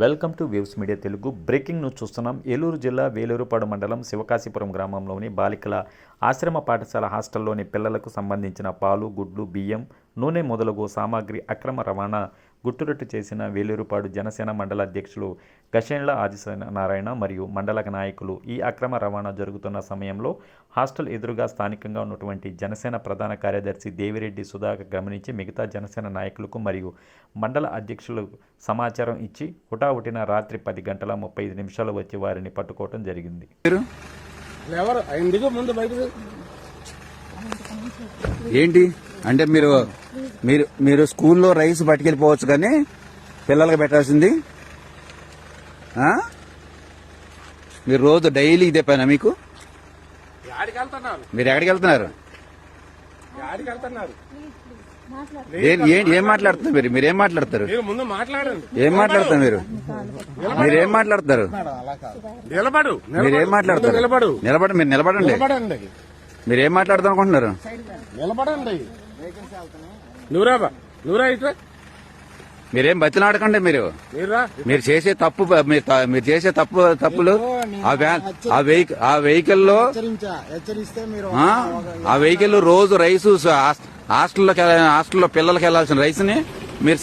Welcome to waves media Telugu. Breaking news చూస్తున్నాం. ఏలూరు జిల్లా వేలూరుపాడు మండలం శివకాశీపురం గ్రామంలోని బాలికల ఆశ్రమ పాఠశాల హాస్టల్లోని పిల్లలకు సంబంధించిన పాలు గుడ్లు బియ్యం నూనె మొదలగు సామాగ్రి అక్రమ రవాణా గుట్టురట్టు చేసిన వేలూరుపాడు జనసేన మండల అధ్యక్షులు గషేండ్ల ఆదినారాయణ మరియు మండల నాయకులు ఈ అక్రమ రవాణా జరుగుతున్న సమయంలో హాస్టల్ ఎదురుగా స్థానికంగా ఉన్నటువంటి జనసేన ప్రధాన కార్యదర్శి దేవిరెడ్డి సుధాకర్ గమనించి మిగతా జనసేన నాయకులకు మరియు మండల అధ్యక్షులు సమాచారం ఇచ్చి హుటాహుటిన రాత్రి పది గంటల ముప్పై ఐదు నిమిషాలు వచ్చి వారిని పట్టుకోవడం జరిగింది. మీరు? ఎవరు ఎందుకు ముందు బయటకు ఏంటి? అంటే మీరు మీరు మీరు స్కూల్లో రైస్ పట్టుకెళ్ళిపోవచ్చు కానీ పిల్లలకి పెట్టాల్సింది? మీరు రోజు డైలీ ఇదే పైన మీకు? మీరు ఎక్కడికి వెళ్తున్నారు ఏం- మాట్లాడుతున్నారు మీరు? మీరు ఏం మాట్లాడతారు? ఏం మాట్లాడతారు మీరు? మీరు ఏం మాట్లాడతారు? నిలబడు. మీరు ఏం మాట్లాడతారు? నిలబడు. నిలబడండి మీరు నిలబడండి. మీరు ఏం మాట్లాడదాం అనుకుంటున్నారు నిలబడండి. నువ్వురా నువ్వురా ఇట్రా మీరేం బతిలాడకండి మీరు. మీరు చేసే తప్పు మీరు చేసే తప్పు తప్పులు ఆ వ్యాన్ ఆ వెహికల్ ఆ వెహికల్లో ఆ, వెహికల్ రోజు రైసు హాస్టల్లోకి హాస్టల్లో పిల్లలకి వెళ్ళాల్సిన రైస్ని మీరు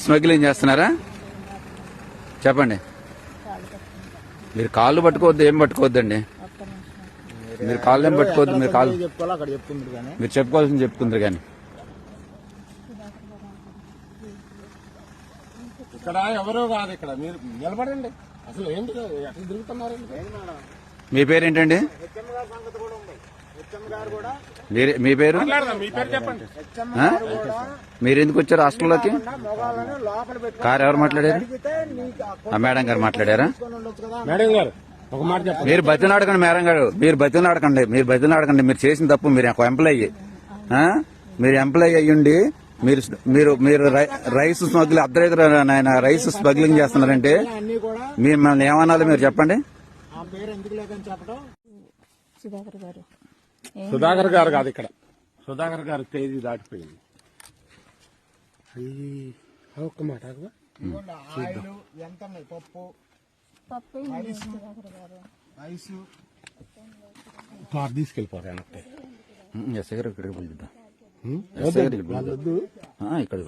స్మగ్లింగ్ చేస్తున్నారా? చెప్పండి. మీరు కాళ్ళు పట్టుకోవద్దు ఏం పట్టుకోవద్దండి? మీరు కాళ్ళు ఏం పట్టుకోవద్దు మీరు కాళ్ళు మీరు చెప్పుకోవాల్సింది చెప్పుకుందరు కానీ. ఇక్కడ ఎవరో కాదు ఇక్కడ. మీరు నిలబడండి. అసలు ఏంటి? ఎట్లా తిరుగుతున్నారు మీ పేరేంటండి? హెచ్ఎం గారి సంగతి కూడా ఉంది. హెచ్ఎం గారు కూడా మీరే- మీ పేరు? మాట్లాడదాం మీ పేరు చెప్పండి. హెచ్ఎం ఆ? గారు కూడా మీరు ఎందుకు వచ్చారు హాస్టల్లోకి? కారు ఎవరు మాట్లాడారు? ఆ మేడం గారు మాట్లాడారా? మేడం గారు ఒక మాట చెప్పండి. మీరు బతిలాడకండి మేడం గారు. మీరు బతిలాడకండి మీరు బతిలాడకండి మీరు చేసిన తప్పు మీరు ఎంప్లాయీ. ఆ? మీరు ఎంప్లాయీ అయ్యుండి మీరు మీరు మీరు రై- రైస్ స్మగ్లింగ్ అర్ధరైతు ఆయన రైస్ స్మగ్లింగ్ చేస్తున్నారంటే కూడా మిమ్మల్ని ఏమనాలో మీరు చెప్పండి. ఆ పేరు ఎందుకు లేదని చెప్పడం సుధాకర్ గారు. కాదు ఇక్కడ. సుధాకర్ గారు తేదీ దాటిపోయింది. అయ్యి, ఒక్క మాట పప్పు. ఉంది సుధాకర్ గారు. ఇక్కడికి పిలుద్దాం ఆ, ఇక్కడ